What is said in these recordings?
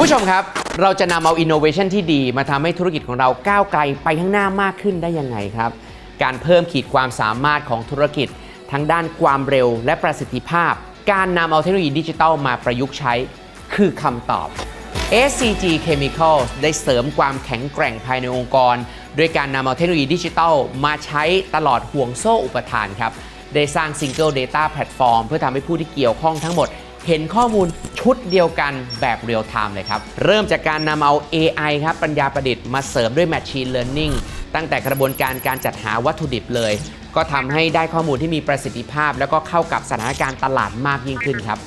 คุณผู้ชมครับ เราจะนำเอา innovation ที่ดีมาทำให้ธุรกิจของเราก้าวไกลไปข้างหน้ามากขึ้นได้ยังไงครับ การเพิ่มขีดความสามารถของธุรกิจ ทั้งด้านความเร็วและประสิทธิภาพ การนำเอาเทคโนโลยีดิจิทัลมาประยุกต์ใช้ คือคำตอบ SCG Chemicals ได้เสริมความแข็งแกร่งภายในองค์กรโดยการนำเอาเทคโนโลยีดิจิทัลมาใช้ตลอดห่วงโซ่อุปทานครับ ได้สร้าง Single Data Platform เพื่อทำให้ผู้ที่เกี่ยวข้องทั้งหมด เห็นข้อมูลชุดเดียวกันแบบเรียลไทม์เลยครับ เริ่มจากการนำเอา AI ครับปัญญาประดิษฐ์มาเสริมด้วย Machine Learning ตั้งแต่กระบวนการการจัดหาวัตถุดิบเลย ก็ทำให้ได้ข้อมูลที่มีประสิทธิภาพ แล้วก็เข้ากับสถานการณ์ตลาดมากยิ่งขึ้นครับ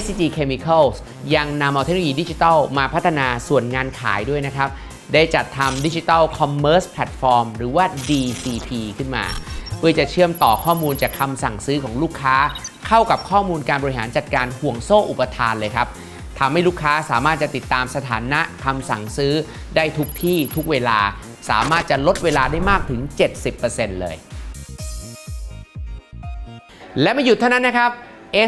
SCG Chemicals ยังนำเอาเทคโนโลยีดิจิทัลมาพัฒนาส่วนงานขายด้วยนะครับ ได้จัดทำดิจิทัลคอมเมอร์สแพลตฟอร์มหรือว่า DCP ขึ้นมา เพื่อจะเชื่อมต่อข้อมูลจากคำสั่งซื้อของลูกค้า เข้ากับข้อมูลการบริหารจัดการห่วงโซ่อุปทานเลยครับทำให้ลูกค้าสามารถจะติดตามสถานะคำสั่งซื้อได้ทุกที่ทุกเวลา สามารถจะลดเวลาได้มากถึง 70%เลย และไม่หยุดเท่านั้นนะครับ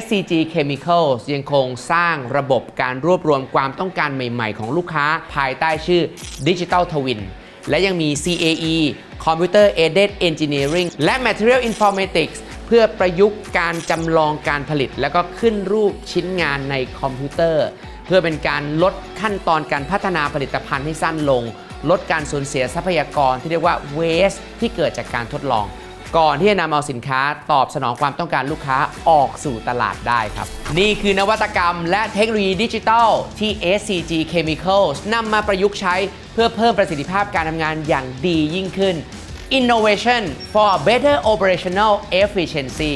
SCG Chemicals ยังคงสร้างระบบการรวบรวมความต้องการใหม่ ๆ ของลูกค้าภายใต้ชื่อ Digital Twin และยังมี CAE Computer Aided Engineering และ Material Informatics เพื่อประยุกต์การจำลองการผลิต แล้วก็ขึ้นรูปชิ้นงานในคอมพิวเตอร์ เพื่อเป็นการลดขั้นตอนการพัฒนาผลิตภัณฑ์ให้สั้นลง ลดการสูญเสียทรัพยากรที่เรียกว่า waste ที่เกิดจากการทดลอง ก่อนที่จะนำเอาสินค้าตอบสนองความต้องการลูกค้าออกสู่ตลาดได้ครับ นี่คือนวัตกรรมและเทคโนโลยีดิจิทัลที่ SCG Chemicals นำมาประยุกต์ใช้เพื่อเพิ่มประสิทธิภาพการทำงานอย่างดียิ่งขึ้น Innovation for better operational efficiency